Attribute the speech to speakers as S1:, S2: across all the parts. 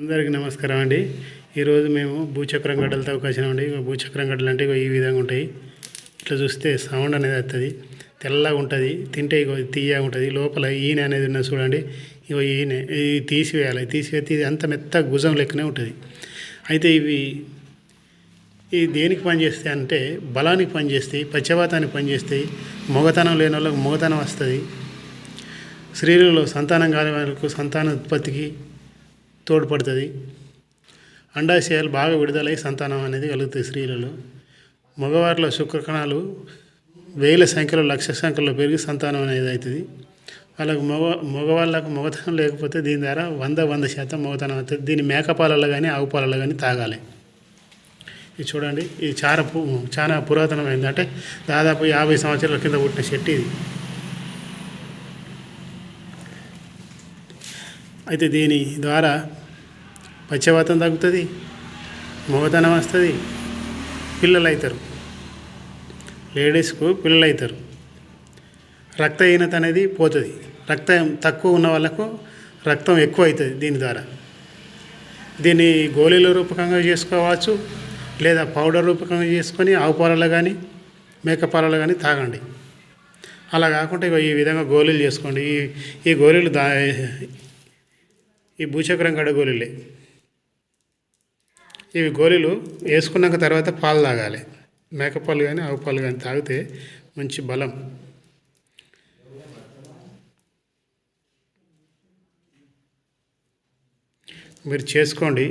S1: అందరికీ నమస్కారం అండి. ఈరోజు మేము భూచక్రం గడ్డలతో వచ్చినామండి అండి. భూచక్రం గడ్డలు అంటే ఈ విధంగా ఉంటాయి. ఇట్లా చూస్తే సౌండ్ అనేది వస్తుంది తెల్లగా ఉంటుంది. తింటే ఇగో తీయగా ఉంటుంది. లోపల ఈనె అనేది ఉన్నది చూడండి. ఇగో ఈనె ఇది తీసివేయాలి. తీసివేస్తే ఇది అంత మెత్త గుజం లెక్కనే ఉంటుంది. అయితే ఇవి ఈ దేనికి పనిచేస్తాయి అంటే బలానికి పనిచేస్తాయి పచ్చవాతానికి పనిచేస్తాయి మొగతనం లేని వాళ్ళకి మొగతనం వస్తుంది. స్త్రీలలో సంతానం కాని వాళ్ళకు సంతాన ఉత్పత్తికి తోడ్పడుతుంది. అండాశయాలు బాగా విడుదలై సంతానం అనేది కలుగుతుంది స్త్రీలలో. మగవారిలో శుక్రకణాలు వేల సంఖ్యలో లక్ష సంఖ్యలో పెరిగి సంతానం అనేది అవుతుంది. వాళ్ళకు మగ మగవాళ్ళకు మగతనం లేకపోతే దీని ద్వారా వంద వంద శాతం మగతనం అవుతుంది. దీన్ని మేకపాలలో కానీ ఆవు పాలలో కానీ తాగాలి. ఇది చూడండి ఇది చాలా చాలా పురాతనమైంది. అంటే దాదాపు యాభై సంవత్సరాల కింద పుట్టిన చెట్టు ఇది. అయితే దీని ద్వారా పచ్చవాతం తగ్గుతుంది మొగతనం వస్తుంది పిల్లలు అవుతారు లేడీస్కు పిల్లలు అవుతారు రక్తహీనత అనేది పోతుంది. రక్తం తక్కువ ఉన్న వాళ్ళకు రక్తం ఎక్కువ అవుతుంది దీని ద్వారా. దీన్ని గోళీల రూపకంగా చేసుకోవచ్చు లేదా పౌడర్ రూపకంగా చేసుకొని ఆవు పాలలో కానీ మేక పాలలో కానీ తాగండి. అలా కాకుండా ఈ విధంగా గోళీలు చేసుకోండి. ఈ ఈ గోళీలు దా ఈ భూచక్రం కడ గోళీలే. ఇవి గోళీలు వేసుకున్నాక తర్వాత పాలు తాగాలి. మేకపాలు కానీ ఆవు పాలు కానీ తాగితే మంచి బలం. మీరు చేసుకోండి.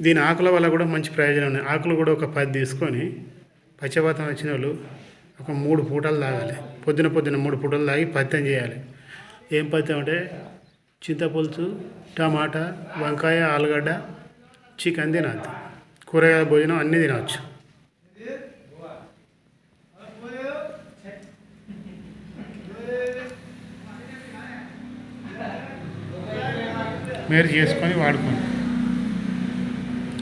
S1: దీని ఆకుల వల్ల కూడా మంచి ప్రయోజనం ఉన్నాయి. ఆకులు కూడా ఒక పది తీసుకొని పచ్చపాతం వచ్చిన వాళ్ళు ఒక మూడు పూటలు తాగాలి. పొద్దున పొద్దున మూడు పూటలు తాగి పత్యం చేయాలి. ఏం పత్యం అంటే చింతపులుసు టమాటా వంకాయ ఆలుగడ్డ చికెన్ తినద్దు కూరగాయల భోజనం అన్నీ తినవచ్చు మీరు చేసుకొని వాడుకోండి.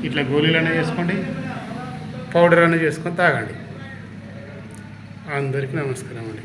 S1: ఇట్లా గోళీలు అనేది చేసుకోండి పౌడర్ అనేది చేసుకొని తాగండి. అందరికీ నమస్కారం అండి.